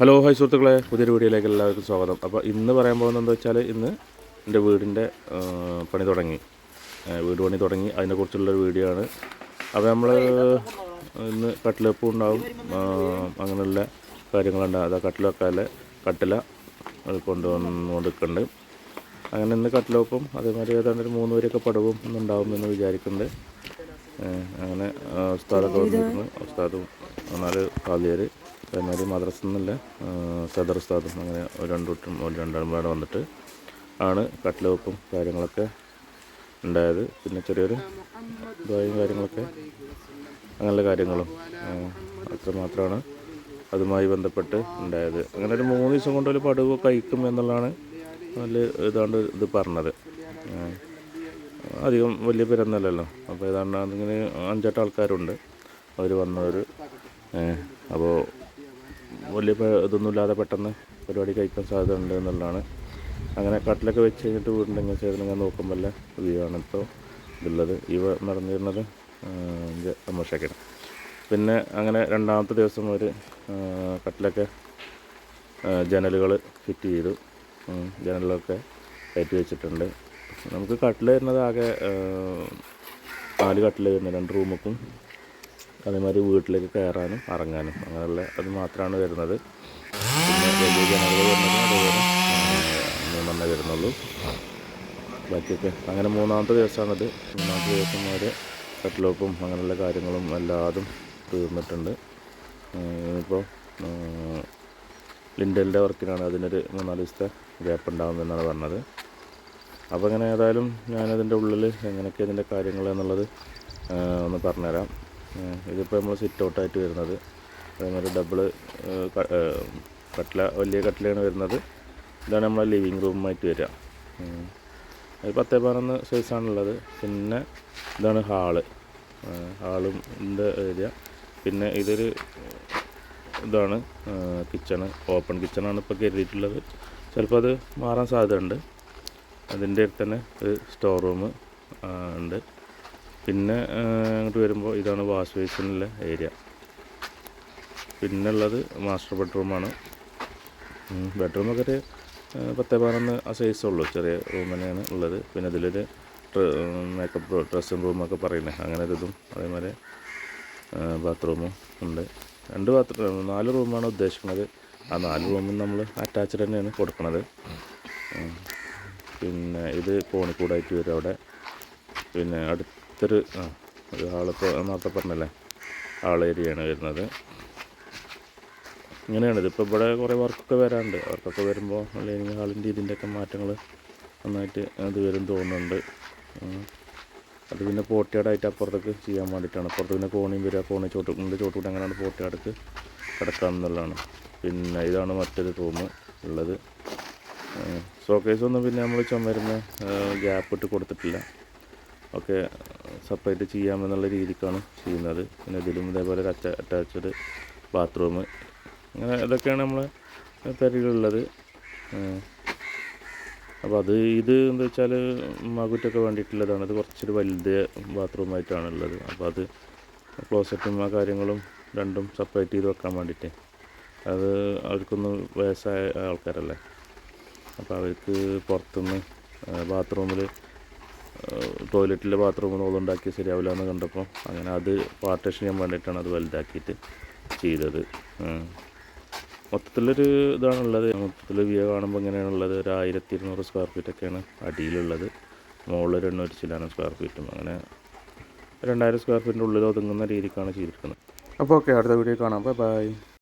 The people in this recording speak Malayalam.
ഹലോ ഹായ് സുഹൃത്തുക്കളെ. പുതിയൊരു വീഡിയോയിലേക്ക് എല്ലാവർക്കും സ്വാഗതം. അപ്പോൾ ഇന്ന് പറയാൻ പോകുന്നത് എന്താ വെച്ചാൽ ഇന്ന് എന്റെ വീടിന്റെ പണി തുടങ്ങി. വീട് പണി തുടങ്ങി. അതിനെക്കുറിച്ചുള്ളൊരു വീഡിയോ ആണ്. അപ്പോൾ നമ്മൾ ഇന്ന് കട്ടിലപ്പ് ഉണ്ടാവും. അങ്ങനെയുള്ള കാര്യങ്ങളുണ്ട്. അതാ കട്ടിലൊക്കെ കട്ടില കൊണ്ടുവന്നുകൊണ്ടിരിക്കുന്നുണ്ട്. അങ്ങനെ ഇന്ന് കട്ടിലോപ്പും അതേമാതിരി ഏതാണ്ട് ഒരു മൂന്ന് പേരൊക്കെ പടവും ഇന്നുണ്ടാവും എന്ന് വിചാരിക്കുന്നുണ്ട്. അങ്ങനെ ഉസ്താദൊക്കെ വന്നിരുന്നു ഉസ്താദും നാല് കാലിയർ അതേമാതിരി മദ്രസ എന്നല്ല സദർ ഉസ്താദും അങ്ങനെ ഒരു രണ്ട് കൂട്ടം ഒരു രണ്ടാളും പാടെ വന്നിട്ട് ആണ് കട്ടിലവെപ്പും കാര്യങ്ങളൊക്കെ ഉണ്ടായത്. പിന്നെ ചെറിയൊരു ദ്വായും കാര്യങ്ങളൊക്കെ അങ്ങനെയുള്ള കാര്യങ്ങളും അത്രമാത്രമാണ് അത്ര മാത്രമാണ് അതുമായി ബന്ധപ്പെട്ട് ഉണ്ടായത്. അങ്ങനെ ഒരു മൂന്ന് ദിവസം കൊണ്ട് ഒരു പടവ് കഴിക്കും എന്നുള്ളതാണ് നല്ല ഇതാണ്ട് ഇത് പറഞ്ഞത്. അധികം വലിയ പേരൊന്നുമല്ലല്ലോ. അപ്പോൾ ഏതാണ്ട് അതിങ്ങനെ അഞ്ചെട്ട് ആൾക്കാരുണ്ട്. അവർ വന്നവർ അപ്പോൾ വലിയ ഇതൊന്നുമില്ലാതെ പെട്ടെന്ന് പരിപാടി കഴിക്കാൻ സാധ്യത ഉണ്ട് എന്നുള്ളതാണ്. അങ്ങനെ കട്ടിലൊക്കെ വെച്ച് കഴിഞ്ഞിട്ട് വീടിന്റെ ഇങ്ങനെ ഞാൻ നോക്കുമ്പോൾ വ്യൂ ആണ് ഇപ്പോൾ ഇതുള്ളത്. ഇവ നടന്നിരുന്നത് തമാശക്കാണ് പിന്നെ അങ്ങനെ രണ്ടാമത്തെ ദിവസം ഒരു കട്ടിലൊക്കെ ജനലുകൾ ഫിറ്റ് ചെയ്തു. ജനലൊക്കെ കയറ്റി വെച്ചിട്ടുണ്ട്. നമുക്ക് കട്ടിൽ വരുന്നത് ആകെ നാല് കട്ടിൽ വരുന്നത് രണ്ട് റൂമൊക്കും അതേമാതിരി വീട്ടിലേക്ക് കയറാനും ഇറങ്ങാനും അങ്ങനെയുള്ള അത് മാത്രമാണ് വരുന്നത്. പിന്നെ വലിയ ജനങ്ങൾ വരുന്നത് വരുന്നുള്ളൂ. ബാക്കിയൊക്കെ അങ്ങനെ മൂന്നാമത്തെ ദിവസമാണിത്. മൂന്നാമത്തെ ദിവസം വരെ കട്ടിലോപ്പും അങ്ങനെയുള്ള കാര്യങ്ങളും എല്ലാതും തീർന്നിട്ടുണ്ട്. ഇപ്പോൾ ലിൻഡലിന്റെ വർക്കിനാണ് അതിനൊരു മൂന്നാൽ ദിവസത്തെ ഗ്യാപ്പ് ഉണ്ടാകുമെന്നാണ് പറഞ്ഞത്. അപ്പോൾ അങ്ങനെ ഏതായാലും ഞാനതിന്റെ ഉള്ളിൽ എങ്ങനെയൊക്കെ ഇതിന്റെ കാര്യങ്ങൾ എന്നുള്ളത് ഒന്ന് പറഞ്ഞുതരാം. ഇതിപ്പോൾ നമ്മൾ സിറ്റ് ഔട്ടായിട്ട് വരുന്നത്. അതേമാതിരി ഡബിൾ കട്ടില വലിയ കട്ടിലാണ് വരുന്നത്. ഇതാണ് നമ്മളെ ലിവിങ് റൂമായിട്ട് വരിക. അത് പത്തേ പതിനൊന്ന് സൈസാണുള്ളത് പിന്നെ ഇതാണ് ഹാൾ ഹാളും ഏരിയ പിന്നെ ഇതൊരു ഇതാണ് കിച്ചണ് ഓപ്പൺ കിച്ചണാണ് ഇപ്പോൾ കരുതിയിട്ടുള്ളത്. ചിലപ്പോൾ അത് മാറാൻ സാധ്യതയുണ്ട്. അതിന്റെ അടുത്ത് തന്നെ ഒരു സ്റ്റോർ റൂം ഉണ്ട്. പിന്നെ അങ്ങോട്ട് വരുമ്പോൾ ഇതാണ് വാഷ് ബേസിനുള്ള ഏരിയ. പിന്നെ ഉള്ളത് മാസ്റ്റർ ബെഡ്റൂമാണ് ബെഡ്റൂമൊക്കെ ഒരു പത്ത് പതിനൊന്ന് ആ സൈസേ ഉള്ളൂ. ചെറിയ റൂം തന്നെയാണ് ഉള്ളത്. പിന്നെ ഇതിലൊരു മേക്കപ്പ് ഡ്രസ്സിങ് റൂമൊക്കെ പറയുന്നത് അങ്ങനെ ഒരു ഇതും അതേമാതിരി ബാത്റൂമും ഉണ്ട്. രണ്ട് ബാത്റൂം നാല് റൂമാണ് ഉദ്ദേശിക്കുന്നത്. ആ നാല് റൂമും നമ്മൾ അറ്റാച്ച്ഡ് തന്നെയാണ് കൊടുക്കുന്നത് പിന്നെ ഇത് കോണിക്കൂടായിട്ട് വരും അവിടെ. പിന്നെ അടുത്തൊരു ആ ഒരു ഹാളിപ്പോൾ നേരത്തെ പറഞ്ഞല്ലേ ആൾ ഏരിയയാണ് വരുന്നത്. ഇങ്ങനെയാണ് ഇതിപ്പോൾ ഇവിടെ കുറേ വർക്കൊക്കെ വരാറുണ്ട്. വർക്കൊക്കെ വരുമ്പോൾ അല്ലെങ്കിൽ ഹാളിന്റെ ഇതിന്റെയൊക്കെ മാറ്റങ്ങൾ നന്നായിട്ട് അത് വരും തോന്നുന്നുണ്ട്. അത് പിന്നെ പോട്ടിയാടായിട്ട് അപ്പുറത്തേക്ക് ചെയ്യാൻ വേണ്ടിയിട്ടാണ്. അപ്പുറത്ത് പിന്നെ കോണിയും വരിക കോണി ചോട്ട് ഇതിന്റെ ചോട്ടുകൂടെ അങ്ങനെയാണ് പോട്ടിയാടക്ക് കിടക്കാമെന്നുള്ളതാണ് പിന്നെ ഇതാണ് മറ്റൊരു റൂം ഉള്ളത്. ഷോക്കേസ് ഒന്നും പിന്നെ നമ്മൾ ചുമരുന്ന ഗ്യാപ്പ് ഇട്ട് കൊടുത്തിട്ടില്ല. ഒക്കെ സെപ്പറേറ്റ് ചെയ്യാമെന്നുള്ള രീതിക്കാണ് ചെയ്യുന്നത്. പിന്നെ ഇതിലും ഇതേപോലെ അറ്റ അറ്റാച്ച്ഡ് ബാത്റൂം അങ്ങനെ ഇതൊക്കെയാണ് നമ്മളെ പെരയിലുള്ളത് അപ്പോൾ അത് ഇത് എന്താ വെച്ചാൽ മകുറ്റൊക്കെ വേണ്ടിയിട്ടുള്ളതാണ്. അത് കുറച്ചൊരു വലുത് ബാത്റൂമായിട്ടാണ് ഉള്ളത് അപ്പോൾ അത് ക്ലോസറ്റും ആ കാര്യങ്ങളും രണ്ടും സെപ്പറേറ്റ് ചെയ്ത് വെക്കാൻ വേണ്ടിയിട്ട്. അത് അവർക്കൊന്ന് വയസ്സായ ആൾക്കാരല്ലേ. അപ്പോൾ അവർക്ക് പുറത്തുനിന്ന് ബാത്റൂമിൽ ടോയ്ലറ്റിലെ ബാത്റൂമിൽ ഉണ്ടാക്കി ശരിയാവില്ല എന്ന് കണ്ടപ്പോൾ അങ്ങനെ അത് പാർട്ടേഷൻ ചെയ്യാൻ വേണ്ടിയിട്ടാണ് അത് വലുതാക്കിയിട്ട് ചെയ്തത്. മൊത്തത്തിലൊരു ഇതാണുള്ളത്. മൊത്തത്തിൽ വ്യൂ കാണുമ്പോൾ ഇങ്ങനെയാണുള്ളത്. ഒരു ആയിരത്തി ഇരുന്നൂറ് സ്ക്വയർ ഫീറ്റൊക്കെയാണ് അടിയിലുള്ളത്. മുകളിൽ ഒരു എണ്ണൂറ്റി ചില്ലാനം സ്ക്വയർ ഫീറ്റും അങ്ങനെ രണ്ടായിരം സ്ക്വയർ ഫീറ്റിന്റെ ഉള്ളിൽ ഒതുങ്ങുന്ന രീതിക്കാണ് ചെയ്തിരിക്കുന്നത്. അപ്പോൾ ഓക്കെ അടുത്ത വീഡിയോ കാണാം. Bye bye